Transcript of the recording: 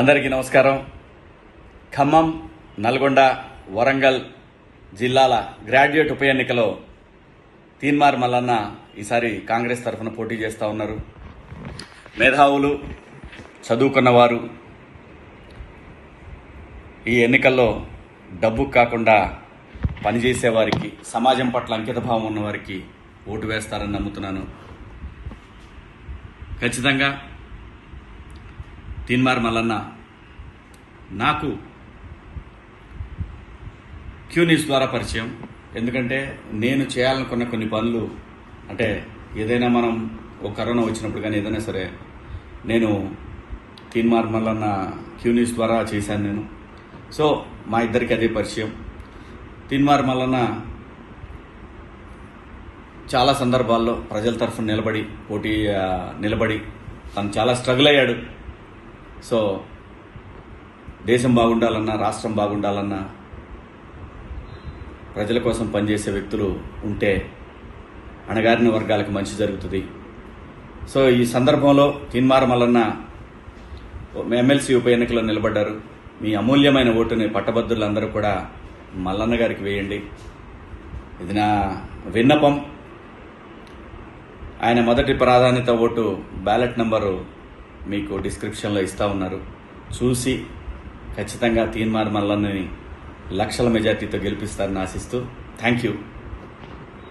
అందరికీ నమస్కారం. ఖమ్మం నల్గొండ వరంగల్ జిల్లాల గ్రాడ్యుయేట్ ఉప ఎన్నికలో తీన్మార్ మల్లన్న ఈసారి కాంగ్రెస్ తరఫున పోటీ చేస్తూ ఉన్నారు. మేధావులు చదువుకున్నవారు ఈ ఎన్నికల్లో డబ్బు కాకుండా పనిచేసేవారికి సమాజం పట్ల అంకితభావం ఉన్నవారికి ఓటు వేస్తారని నమ్ముతున్నాను. ఖచ్చితంగా తిన్మార్ మల్లన్న నాకు క్యూ న్యూస్ ద్వారా పరిచయం. ఎందుకంటే నేను చేయాలనుకున్న కొన్ని పనులు అంటే ఏదైనా మనం ఒక కరోనా వచ్చినప్పుడు కానీ ఏదైనా సరే నేను తీన్మార్ మల్లన్న క్యూ న్యూస్ ద్వారా చేశాను నేను. సో మా ఇద్దరికి అదే పరిచయం. తీన్మార్ మల్లన్న చాలా సందర్భాల్లో ప్రజల తరఫున నిలబడి పోటీ నిలబడి తను చాలా స్ట్రగుల్ అయ్యాడు. సో దేశం బాగుండాలన్నా రాష్ట్రం బాగుండాలన్నా ప్రజల కోసం పనిచేసే వ్యక్తులు ఉంటే అణగారిన వర్గాలకు మంచి జరుగుతుంది. సో ఈ సందర్భంలో తీన్మార మల్లన్న ఎమ్మెల్సీ ఉప ఎన్నికలో నిలబడ్డారు. మీ అమూల్యమైన ఓటుని పట్టభద్రులందరూ కూడా మల్లన్న గారికి వేయండి. ఇది నా విన్నపం. ఆయన మొదటి ప్రాధాన్యత ఓటు బ్యాలెట్ నెంబరు మీకు డిస్క్రిప్షన్లో ఇస్తా ఉన్నారు. చూసి ఖచ్చితంగా తీన్మార్ మల్లన్నని లక్షల మెజార్టీతో గెలిపిస్తారని ఆశిస్తూ థ్యాంక్ యూ.